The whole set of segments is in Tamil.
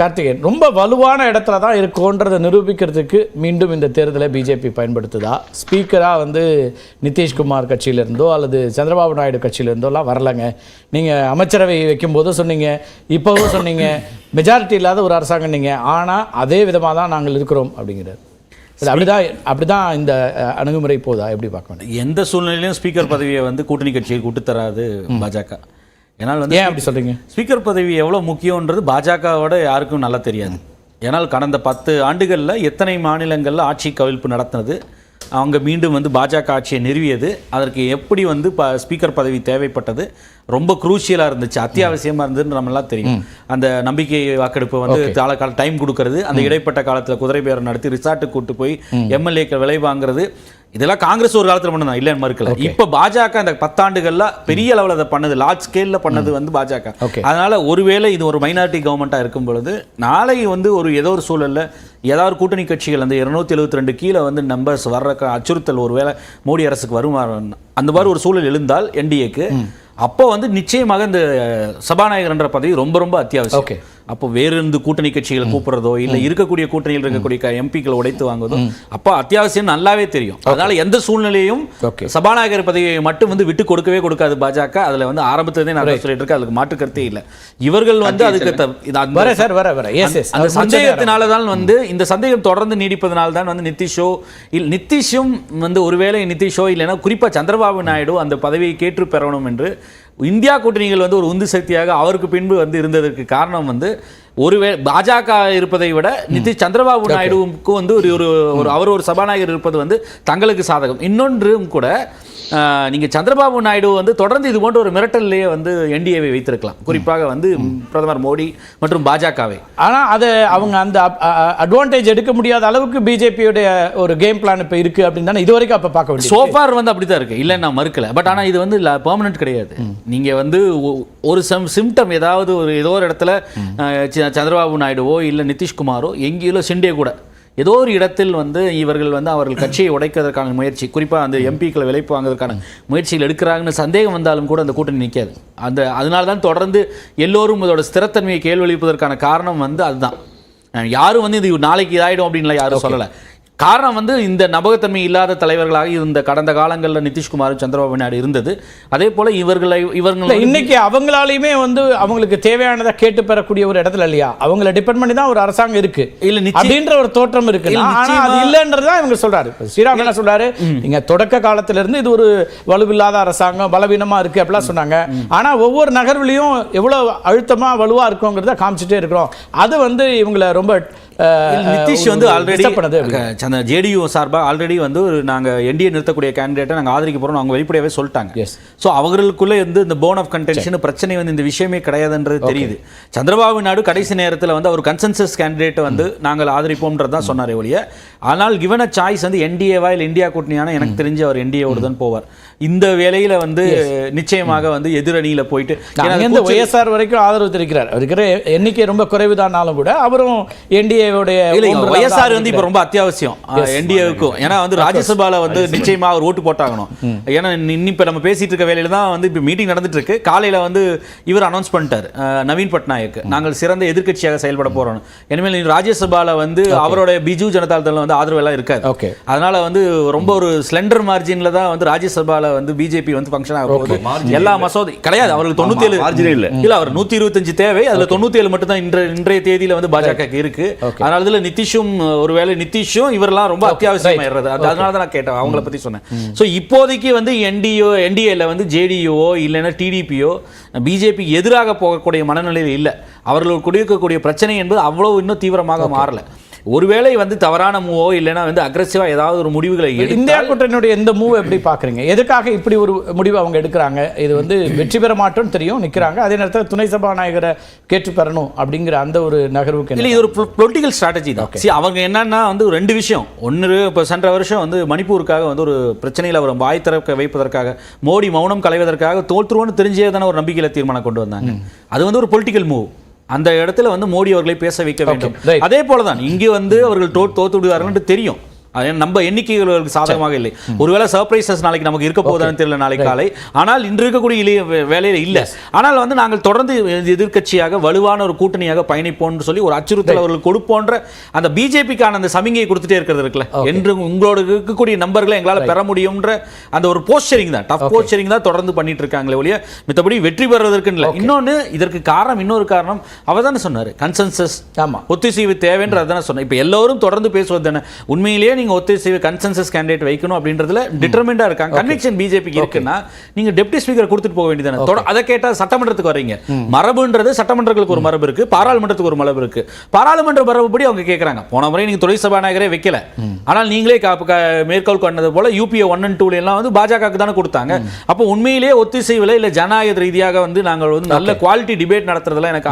கார்த்திகேயன் ரொம்ப வலுவான இடத்துல தான் இருக்கோன்றதை நிரூபிக்கிறதுக்கு மீண்டும் இந்த தேர்தலை பிஜேபி பயன்படுத்துதா? ஸ்பீக்கரா வந்து நிதிஷ்குமார் கட்சியிலிருந்தோ அல்லது சந்திரபாபு நாயுடு கட்சியிலிருந்தோ எல்லாம் வரலங்க. நீங்க அமைச்சரவை வைக்கும்போது சொன்னீங்க இப்போவும் சொன்னீங்க மெஜாரிட்டி இல்லாத ஒரு அரசாங்கம் நீங்க ஆனா அதே விதமாக தான் நாங்கள் இருக்கிறோம் அப்படிங்கிறார். அப்படிதான் அப்படிதான் இந்த அணுகுமுறை போதா? எப்படி பார்க்க வேண்டிய எந்த சூழ்நிலையிலும் ஸ்பீக்கர் பதவியை வந்து கூட்டணி கட்சிக்கு விட்டு தராது பாஜக. ஏன்னால் வந்து ஏன் அப்படி சொல்றீங்க? ஸ்பீக்கர் பதவி எவ்வளோ முக்கியன்றது பாஜகவோட யாருக்கும் நல்லா தெரியாது. ஏன்னால் கடந்த பத்து ஆண்டுகளில் எத்தனை மாநிலங்களில் ஆட்சி கவிழ்ப்பு நடத்தினது அவங்க மீண்டும் வந்து பாஜக ஆட்சியை நிறுவியது அதற்கு எப்படி வந்து ப ஸ்பீக்கர் பதவி தேவைப்பட்டது ரொம்ப குரூஷியலாக இருந்துச்சு அத்தியாவசியமாக இருந்ததுன்னு நம்மளாம் தெரியும். அந்த நம்பிக்கை வாக்கெடுப்பு வந்து கால டைம் கொடுக்கறது அந்த இடைப்பட்ட காலத்தில் குதிரை பேரம் நடத்தி ரிசார்ட்டுக்கு கூட்டு போய் எம்எல்ஏக்கள் விலை வாங்குறது இதெல்லாம் காங்கிரஸ் ஒரு காலத்தில் பண்ணதான் இல்லைன்னு மறுக்கல. இப்போ பாஜக இந்த பத்தாண்டுகள்ல பெரிய அளவில் அதை பண்ணது லார்ஜ் ஸ்கேலில் பண்ணது வந்து பாஜக. அதனால ஒருவேளை இது ஒரு மைனாரிட்டி கவர்மெண்ட்டாக இருக்கும் பொழுது நாளை வந்து ஒரு ஏதோ ஒரு சூழல்ல ஏதாவது ஒரு கூட்டணி கட்சிகள் அந்த இருநூத்தி எழுபத்தி ரெண்டு கீழே வந்து நம்பர்ஸ் வர்ற அச்சுறுத்தல் ஒருவேளை மோடி அரசுக்கு வருமா அந்த மாதிரி ஒரு சூழல் எழுந்தால் என்டிஏக்கு அப்போ வந்து நிச்சயமாக இந்த சபாநாயகர்ன்ற பதவி ரொம்ப ரொம்ப அத்தியாவசியம். Okay. அப்போ வேறு இருந்து கூட்டணி கட்சிகளை கூப்பிடுறதோ இல்ல இருக்கக்கூடிய கூட்டணியில் இருக்கக்கூடிய எம்பிக்களை உடைத்து வாங்குவதோ அப்போ அத்தியாவசியம் நல்லாவே தெரியும். அதனால எந்த சூழ்நிலையும். சபாநாயகர் பதவியை மட்டும் வந்து விட்டு கொடுக்கவே கொடுக்காது பாஜக. அதுல வந்து ஆரம்பத்திலே நான் சொல்லிட்டு இருக்கேன் அதுக்கு மாற்று கருத்தே இல்லை. இவர்கள் வந்து அதுக்கு வர சார் வர வர. அந்த சந்தேகத்தினால தான் வந்து இந்த சந்தேகம் தொடர்ந்து நீடிப்பதனால தான் வந்து நிதிஷோ இல் நிதிஷும் வந்து ஒருவேளை நிதிஷோ இல்லைன்னா குறிப்பா சந்திரபாபு நாயுடு அந்த பதவியை கேட்டு பெறணும் என்று இந்தியா கூட்டணிகள் வந்து ஒரு உந்து சக்தியாக அவருக்கு பின்பு வந்து இருந்ததற்கு காரணம் வந்து ஒருவே பாஜக இருப்பதை விட நிதிஷ் சந்திரபாபு நாயுடுவுக்கு வந்து ஒரு ஒரு ஒரு அவர் ஒரு சபாநாயகர் இருப்பது வந்து தங்களுக்கு சாதகம். இன்னொன்றும் கூட ஆஹ், நீங்க சந்திரபாபு நாயுடு வந்து தொடர்ந்து இது போன்ற ஒரு மிரட்டல்லையே வந்து என்டிஏவை வைத்திருக்கலாம். குறிப்பாக வந்து பிரதமர் மோடி மற்றும் பாஜகவை. ஆனா அதை அவங்க அந்த அட்வான்டேஜ் எடுக்க முடியாத அளவுக்கு பிஜேபியோட ஒரு கேம் பிளான் இப்போ இருக்கு அப்படின்னு தானே இது வரைக்கும் அப்போ பார்க்க வேண்டியது சோஃபார் வந்து அப்படிதான் இருக்கு. இல்ல நான் மறுக்கல. பட் ஆனா இது வந்து பெர்மனன்ட் கிடையாது. நீங்க வந்து ஒரு சம் சிம்டம் ஏதாவது ஒரு ஏதோ ஒரு இடத்துல சந்திரபாபு நாயுடுவோ இல்லை நிதிஷ்குமாரோ எங்கேயோ சிண்டே கூட. ஏதோ ஒரு இடத்தில் வந்து இவர்கள் வந்து அவர்கள் கட்சியை உடைக்கிறதுக்கான முயற்சி குறிப்பாக அந்த எம்பிக்களை விலைப்பு வாங்குறதுக்கான முயற்சிகள் எடுக்கிறாங்கன்னு சந்தேகம் வந்தாலும் கூட அந்த கூட்டணி நிற்காது அந்த அதனால தான் தொடர்ந்து எல்லோரும் இதோட ஸ்திரத்தன்மையை கேள்விப்பதற்கான காரணம் வந்து அதுதான். யாரும் வந்து இது நாளைக்கு இதாயிடும் அப்படின்லாம் யாரும் சொல்லலை. காரணம் வந்து இந்த நபகத்தன்மை இல்லாத தலைவர்களாக இருந்த கடந்த காலங்களில் நிதிஷ்குமாரும் சந்திரபாபு நாயுடு இருந்தது. அதே போல இவர்களை இவர்கள் இன்னைக்கு அவங்களாலையுமே வந்து அவங்களுக்கு தேவையானதை கேட்டு பெறக்கூடிய ஒரு இடத்துல இல்லையா? அவங்கள டிபெண்ட் பண்ணி தான் ஒரு அரசாங்கம் இருக்கு. இல்ல. அப்படின்ற ஒரு தோற்றம் இருக்கு. இல்ல, ஆனா அது நிச்சயமா. இல்லைன்றதுதான் இவங்க சொல்றாரு. ஸ்ரீராம் என்ன சொல்றாரு? நீங்க தொடக்க காலத்துல இருந்து இது ஒரு வலுவில்லாத அரசாங்கம் பலவீனமா இருக்கு அப்படிலாம் சொன்னாங்க. ஆனா ஒவ்வொரு நகர்வுலையும் எவ்வளவு அழுத்தமா வலுவா இருக்குங்கிறத காமிச்சிட்டே இருக்கிறோம். அது வந்து இவங்களை ரொம்ப நிதிஷ் வந்து ஆல்ரெடி பண்ணுது ஜேடியு சார்பாக ஆல்ரெடி வந்து ஒரு நாங்க என்டிஏ நிறுத்தக்கூடிய கேண்டிடேட்டை நாங்க ஆதரிக்க போறோம் அவங்க வெளிப்படையாவே சொல்லிட்டாங்க. ஸோ அவர்களுக்குள்ள இருந்து இந்த போன் ஆஃப் கன்டென்ஷன் பிரச்சனை வந்து இந்த விஷயமே கிடையாதுன்றது தெரியுது. சந்திரபாபு நாயுடு கடைசி நேரத்துல வந்து அவர் கன்சென்சஸ் கேண்டிடேட் வந்து நாங்கள் ஆதரிப்போம்ன்றது தான் சொன்னாரே ஒழிய ஆனால் கிவன் அ சாய்ஸ் வந்து என்டிஏவா இல்லை இந்தியா கூட்டணியான எனக்கு தெரிஞ்சு அவர் என்டிஏவோடு தான் போவார். இந்த வேலையில வந்து நிச்சயமாக வந்து எதிரணியில போயிட்டு ஒய்எஸ்ஆர் வரைக்கும் ஆதரவு தெரிவிக்கிறார். இருக்கிற எண்ணிக்கை ரொம்ப குறைவுதானாலும் கூட அவரும் என்டிஏவுடைய ஒய்எஸ்ஆர் வந்து இப்ப ரொம்ப அத்தியாவசியம். என்டிஏவுக்கும் ஏன்னா வந்து ராஜ்யசபால வந்து நிச்சயமா அவர் ஓட்டு போட்டாகணும். ஏன்னா இன்னி இப்ப நம்ம பேசிட்டு இருக்க வேலையில தான் வந்து இப்ப மீட்டிங் நடந்துட்டு இருக்கு காலையில வந்து இவர் அனௌன்ஸ் பண்ணிட்டாரு. நவீன் பட்நாயக் நாங்கள் சிறந்த எதிர்க்கட்சியாக செயல்பட போறோம் இனிமேல் இனி ராஜ்யசபால வந்து அவரோட பிஜு ஜனதா தளம் வந்து ஆதரவு எல்லாம் இருக்காது. Okay. அதனால வந்து ரொம்ப ஒரு ஸ்லெண்டர் மார்ஜின்ல தான் வந்து ராஜ்யசபால வந்து பிஜேபி வந்து ஃபங்க்ஷன் ஆக போகுது. எல்லா மசோதை கிடையாது. அவருக்கு தொண்ணூத்தி ஏழு இல்ல. இல்ல அவர் நூத்தி இருபத்தஞ்சு தேவை. அதுல தொண்ணூத்தி ஏழு மட்டும் தான் இன்ற இன்றைய தேதியில வந்து பாஜக இருக்கு. அதனால இதுல நிதிஷும் ஒருவேளை நிதிஷும் இவரெல்லாம் ரொம்ப அத்தியாவசியம் ஆயிடுறது அது- அதனால தான் நான் கேட்டேன் அவங்கள பத்தி சொன்னேன். சோ இப்போதைக்கு வந்து என்டிஓ என்டிஏல வந்து ஜேடிஓ இல்லைன்னா டிடிபியோ பிஜேபி எதிராக போகக்கூடிய மனநிலையில் இல்ல. அவர்கள் குடியிருக்கக்கூடிய பிரச்சனை என்பது அவ்வளவு இன்னும் தீவிரமாக மாறல. ஒருவேளை வந்து தவறான மூவோ இல்லைன்னா வந்து அக்ரெசிவா ஏதாவது ஒரு முடிவுகளை இந்தியா கூட்டணியுடைய இந்த மூவ் எப்படி பாக்குறீங்க எதுக்காக இப்படி ஒரு முடிவு அவங்க எடுக்கிறாங்க? இது வந்து வெற்றி பெற மாட்டோம்னு தெரியும் நிக்கிறாங்க. அதே நேரத்தில் துணை சபாநாயகரை கேட்டு பெறணும் அப்படிங்கிற அந்த ஒரு நகர்வுக்கு இல்ல? இது ஒரு பொலிட்டிக்கல் ஸ்ட்ராட்டஜி தான். See, அவங்க என்னன்னா வந்து ரெண்டு விஷயம். ஒன்று இப்போ சென்ற வருஷம் வந்து மணிப்பூருக்காக வந்து ஒரு பிரச்சனையில் அவர் வாய் திறக்க வைப்பதற்காக மோடி மௌனம் களைவதற்காக தோற்றுருவோன்னு தெரிஞ்சே தானே ஒரு நம்பிக்கையில தீர்மானம் கொண்டு வந்தாங்க. அது வந்து ஒரு பொலிட்டிக்கல் மூவ் அந்த இடத்துல வந்து மோடி அவர்களை பேச வைக்க வேண்டும். அதே போல தான் இங்கே வந்து அவர்கள் தோ தோத்து விடுவார்கள் தெரியும் நம்ம எண்ணிக்கைகளுக்கு சாதகமாக இல்லை. ஒருவேளை சர்ப்ரைசஸ் நாளைக்கு நமக்கு இருக்க போதான்னு தெரியல நாளைக்கு காலை. ஆனால் இன்று இருக்கக்கூடிய இளைய வேலையில இல்ல. ஆனால் வந்து நாங்கள் தொடர்ந்து எதிர்க்கட்சியாக வலுவான ஒரு கூட்டணியாக பயணிப்போம்னு சொல்லி ஒரு அச்சுறுத்தல் அவர்கள் கொடுப்போன்ற அந்த பிஜேபிக்கான அந்த சமிகையை கொடுத்துட்டே இருக்கிறது இருக்குல்ல. என்று உங்களோட இருக்கக்கூடிய நம்பர்களை எங்களால பெற முடியும்ன்ற அந்த ஒரு போஸ்டரிங் தான். டஃப் போஸ்டரிங் தான் தொடர்ந்து பண்ணிட்டு இருக்காங்களே ஒழிய மித்தபடி வெற்றி பெறுவதற்கு இல்லை. இன்னொன்னு இதற்கு காரணம் இன்னொரு காரணம் அவர் தானே சொன்னாரு கன்சென்சஸ் ஆமா. ஒத்திசைவு தேவைன்றது அதானே சொன்னேன் இப்போ எல்லோரும் தொடர்ந்து பேசுவது தானே. உண்மையிலேயே நீங்க ஒத்திசைவு கன்சென்சஸ் கேண்டிடேட் வைக்கணும் அப்படின்றதுல டிட்டர்மெண்டா இருக்காங்க. கன்விக்ஷன் பிஜேபிக்கு இருக்குன்னா நீங்க டெப்டி ஸ்பீக்கர் கொடுத்துட்டு போக வேண்டியதானே அதை கேட்டா சட்டமன்றத்துக்கு வர்றீங்க. மரபுன்றது சட்டமன்றங்களுக்கு ஒரு மரபு இருக்கு. பாராளுமன்றத்துக்கு ஒரு மரபு இருக்கு. பாராளுமன்ற மரபுப்படி அவங்க கேட்கறாங்க போன முறை நீங்க துணை சபாநாயகரே வைக்கல ஆனால் நீங்களே மேற்கோள் கொண்டது போல யூபிஏ ஒன் அண்ட் டூல எல்லாம் வந்து பாஜகவுக்கு தானே கொடுத்தாங்க. அப்போ உண்மையிலேயே ஒத்திசைவுல இல்ல ஜனநாயக ரீதியாக வந்து நாங்கள் வந்து நல்ல குவாலிட்டி டிபேட் நடத்துறதுல எனக்கு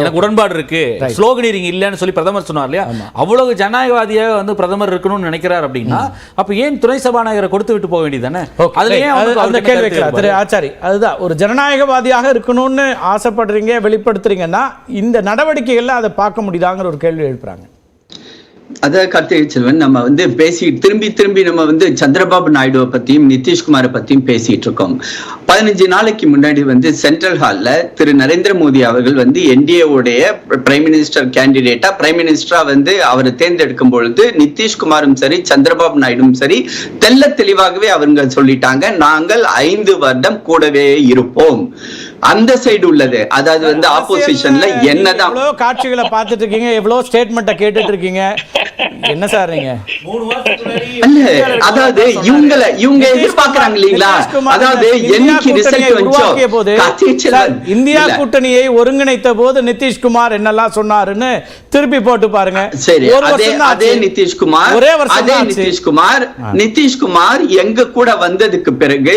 எனக்கு உடன்பாடு இருக்கு. ஸ்லோகனீரிங் இல்லைன்னு சொல்லி பிரதமர் சொன்னார் இல்லையா? அவ்வளவு ஜனநாயகவாதியாக வந்து பிரதமர் இருக்கணும்னு நினைக்கிறார் அப்படின்னா அப்ப ஏன் துணை சபாநாயகரை கொடுத்து விட்டு போக வேண்டியதானே அந்த கேள்வி திரு ஆச்சாரி அதுதான். ஒரு ஜனநாயகவாதியாக இருக்கணும்னு ஆசைப்படுறீங்க வெளிப்படுத்துறீங்கன்னா இந்த நடவடிக்கைகள்ல அதை பார்க்க முடியுதாங்கிற ஒரு கேள்வி எழுப்புறாங்க. அத கார்த்திகை செல்வன் நம்ம வந்து பேசி திரும்பி திரும்பி நம்ம வந்து சந்திரபாபு நாயுடுவை பத்தியும் நிதிஷ்குமாரை பத்தியும் பேசிட்டு இருக்கோம். பதினஞ்சு நாளைக்கு முன்னாடி வந்து சென்ட்ரல் ஹால்ல திரு நரேந்திர மோடி அவர்கள் வந்து என்டிஏவுடைய பிரைம் மினிஸ்டர் கேண்டிடேட்டா பிரைம் மினிஸ்டரா வந்து அவரை தேர்ந்தெடுக்கும் பொழுது நிதிஷ்குமாரும் சரி சந்திரபாபு நாயுடும் சரி தெல்ல தெளிவாகவே அவங்க சொல்லிட்டாங்க நாங்கள் ஐந்து வருடம் கூடவே இருப்போம். அந்த சைடு உள்ளது. அதாவது வந்து ஆப்போசிஷன்ல என்னதான் காட்சிகளை பார்த்துட்டு இருக்கீங்க எவ்வளவு ஸ்டேட்மெண்ட்டை கேட்டுட்டு இருக்கீங்க. என்ன சார் நீங்க அதாவது இவங்கள இவங்க எதிர்பார்க்கறாங்க இல்லீங்களா அதாவது இந்தியா என்னைக்கு கூட்டணியை ரிசல்ட் உருவாக்கிய போது வந்துச்சோ இந்தியா. கூட்டணியை ஒருங்கிணைத்த போது நிதிஷ்குமார் என்னெல்லாம் சொன்னாருன்னு திருப்பி போட்டு பாருங்க சரி ஒரு அதே அதே. நிதிஷ்குமார் ஒரே வருஷம் அதே. நிதிஷ்குமார் நிதிஷ்குமார் எங்க கூட வந்ததுக்கு பிறகு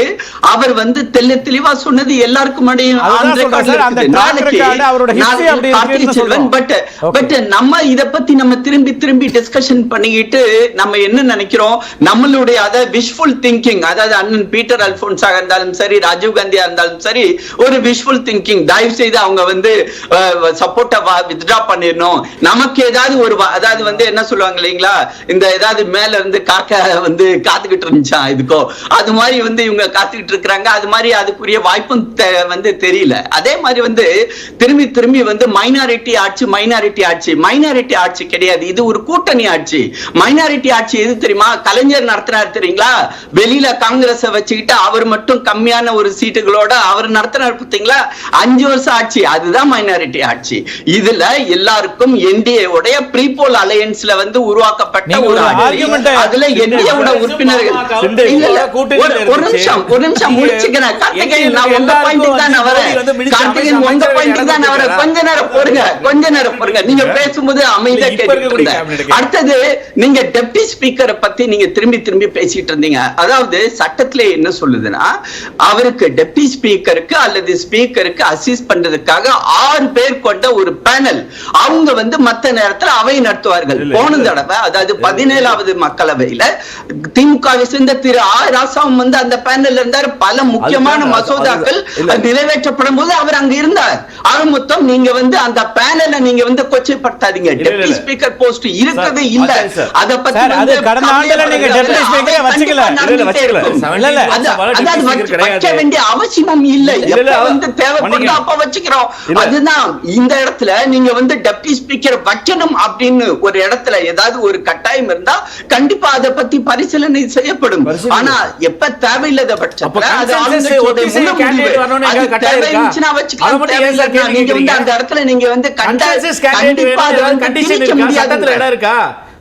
அவர் வந்து தெல்ல தெளிவா சொன்னது எல்லாருக்கும் நாளைக்கு அவரோட. பட். பட் நம்ம இத பத்தி நம்ம திரும்பி திரும்பி டிஸ்கஷன் இமேஜின் பண்ணிக்கிட்டு நம்ம என்ன நினைக்கிறோம்? நம்மளுடைய அதாவது விஷுவல் திங்கிங் அதாவது அண்ணன் பீட்டர் அல்போன்ஸாக இருந்தாலும் சரி ராஜீவ் காந்தியா இருந்தாலும் சரி ஒரு விஷுவல் திங்கிங் தயவு செய்து அவங்க வந்து சப்போர்ட்டை வித்ட்ரா பண்ணிடணும். நமக்கு ஏதாவது ஒரு அதாவது வந்து என்ன சொல்லுவாங்க இல்லைங்களா? இந்த ஏதாவது மேல இருந்து காக்க வந்து காத்துக்கிட்டு இருந்துச்சா இதுக்கோ? அது மாதிரி வந்து இவங்க காத்துக்கிட்டு இருக்கிறாங்க. அது மாதிரி அதுக்குரிய வாய்ப்பும் வந்து தெரியல. அதே மாதிரி வந்து திரும்பி திரும்பி வந்து மைனாரிட்டி ஆட்சி மைனாரிட்டி ஆட்சி மைனாரிட்டி ஆட்சி கிடையாது. இது ஒரு கூட்டணி ஆட்சி. மைனாரிட்டி ஆட்சி எது தெரியுமா? கலைஞர் நடத்தினார் தெரியுங்களா? வெளியில காங்கிரஸை வச்சுக்கிட்டு அவர் மட்டும் கம்மியான ஒரு சீட்டுகளோட அவர் நடத்தினார் பார்த்தீங்களா? அஞ்சு வருஷம் ஆட்சி அதுதான் மைனாரிட்டி ஆட்சி இதுல எல்லாருக்கும் என்டிஏ உடைய ப்ரீபோல் அலையன்ஸ்ல வந்து உருவாக்கப்பட்ட ஒரு ஆட்சி. அதுல என்டிஏ உட உறுப்பினர்கள் ஒரு-. நிமிஷம் ஒரு நிமிஷம் முடிச்சுக்கிறேன் கார்த்திகேயன் நான் உங்க பாயிண்ட் தான் வரேன் கார்த்திகேயன் உங்க பாயிண்ட் தான் வரேன் கொஞ்ச நேரம் பொறுங்க கொஞ்ச நேரம் பொறுங்க நீங்க பேசும்போது அமைதியா இப்ப கேட்டுட்டு அடுத்தது நீங்க டெப்டி ஸ்பீக்கரை பத்தி நீங்க திரும்பி திரும்பி பேசிட்டு இருந்தீங்க. அதாவது சட்டத்துல என்ன சொல்லுதுன்னா அவருக்கு டெப்டி ஸ்பீக்கருக்கு அல்லது ஸ்பீக்கருக்கு அசிஸ்ட் பண்றதுக்காக ஆறு பேர் கொண்ட ஒரு பேனல் அவங்க வந்து மத்த நேரத்துல அவை நடத்துவார்கள். போன தடவை அதாவது பதினேழாவது மக்களவையில திமுகவை சேர்ந்த திரு ஆ ராசாவும் வந்து அந்த பேனல்ல இருந்தார். பல முக்கியமான மசோதாக்கள். நிறைவேற்றப்படும் போது அவர் அங்க இருந்தார். ஆக மொத்தம் நீங்க வந்து அந்த பேனலை நீங்க வந்து கொச்சைப்படுத்தாதீங்க. டெப்டி. ஸ்பீக்கர் போஸ்ட் இருக்கிறது இல்ல. அத பத்தி அது வந்து கடந்த ஆண்டுல நீங்க டெப்டி ஸ்பீக்கரே. வச்சுக்கல. இல்ல, வச்சுக்கல. இல்ல, இல்ல. அதாவது வைக்க. வேண்டிய அவசியமும் இல்ல எப்ப வந்து தேவைப்படுதோ மன்னிக்கணும். அப்ப வச்சுக்கிறோம். அதுதான் இந்த இடத்துல நீங்க வந்து டெப்டி ஸ்பீக்கர் வைக்கணும் அப்படின்னு ஒரு இடத்துல ஏதாவது ஒரு கட்டாயம் இருந்தா கண்டிப்பா அதை பத்தி பரிசீலனை செய்யப்படும். ஆனா எப்ப தேவையில்லாத பட்சத்துல அது வச்சுக்கலாம், நீங்க வந்து? அந்த இடத்துல நீங்க வந்து கண்டிப்பா அதை வந்து. சட்டத்துல இடம் இருக்கா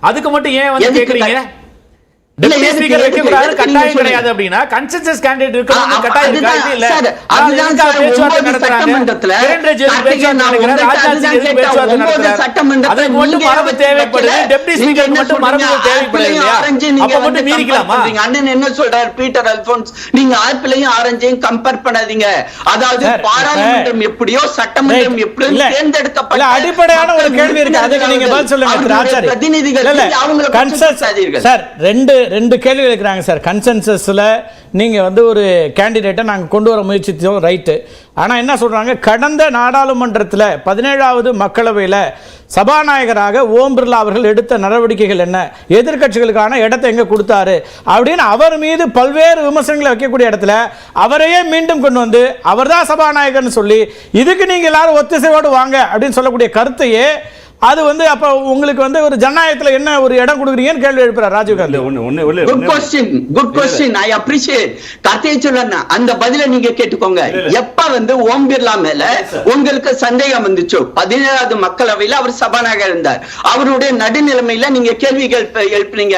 அதுக்கு மட்டும் ஏன் வந்து எதுக்கு கட்டாயம் கிடையாது அப்படின்னா கன்சென்சஸ் கேண்டிடேட் இருக்கணும். கட்டாயம் இல்ல. அதுதான் பேச்சுவார்த்தை நடத்துறாங்க? கிரண் பேச்சுவார்த்தை மட்டும் மரபு தேவைப்படுது. டெப்டி ஸ்பீக்கர் என்ன மட்டும் மரபு? தேவைப்படுது அப்ப மட்டும் மீறிக்கலாமா. அண்ணன் சொல்றாரு? பீட்டர் அல்போன்ஸ் நீங்க ஆப்பிளையும் ஆரஞ்சையும் கம்பேர் பண்ணாதீங்க. அதாவது பாராளுமன்றம் எப்படியோ சட்டமன்றம். எப்படியோ. தேர்ந்தெடுக்கப்பட்ட அடிப்படையான ஒரு கேள்வி இருக்கு. அதுக்கு நீங்க பதில் சொல்லுங்க பிரதிநிதிகள் சார் ரெண்டு ரெண்டு கேள்வி இருக்கிறாங்க சார் கன்சென்சஸில் நீங்கள் வந்து ஒரு கேண்டிடேட்டை நாங்கள் கொண்டு வர முயற்சித்தோம் ரைட்டு ஆனால் என்ன சொல்கிறாங்க கடந்த நாடாளுமன்றத்தில் பதினேழாவது மக்களவையில் சபாநாயகராக ஓம் பிர்லா அவர்கள் எடுத்த நடவடிக்கைகள் என்ன? எதிர்க்கட்சிகளுக்கான இடத்தை எங்கே கொடுத்தாரு? அப்படின்னு அவர் மீது பல்வேறு விமர்சனங்களை வைக்கக்கூடிய இடத்துல அவரையே மீண்டும் கொண்டு வந்து அவர் தான் சபாநாயகர்னு சொல்லி இதுக்கு நீங்கள் எல்லாரும் ஒத்திசைவோடு வாங்க அப்படின்னு சொல்லக்கூடிய கருத்தையே அது வந்து அப்போ உங்களுக்கு வந்து ஒரு ஜனநாயகத்தில் என்ன ஒரு இடம் கொடுக்குறீங்கன்னு கேள்வி எழுப்புறார் ராஜீவ் காந்தி. இல்ல ஒண்ணு ஒண்ணு இல்ல good question good question I appreciate Karthigai சொல்லண்ணா அந்த பதில நீங்க கேட்டுக்கோங்க. எப்ப வந்து ஓம் பிர்லா மேல உங்களுக்கு சந்தேகம் வந்துச்சோ? பதினேழாவது மக்களவையில அவர் சபாநாயகர் இருந்தார். அவருடைய நடுநிலைமையில நீங்க கேள்விகள் எழுப்புனீங்க.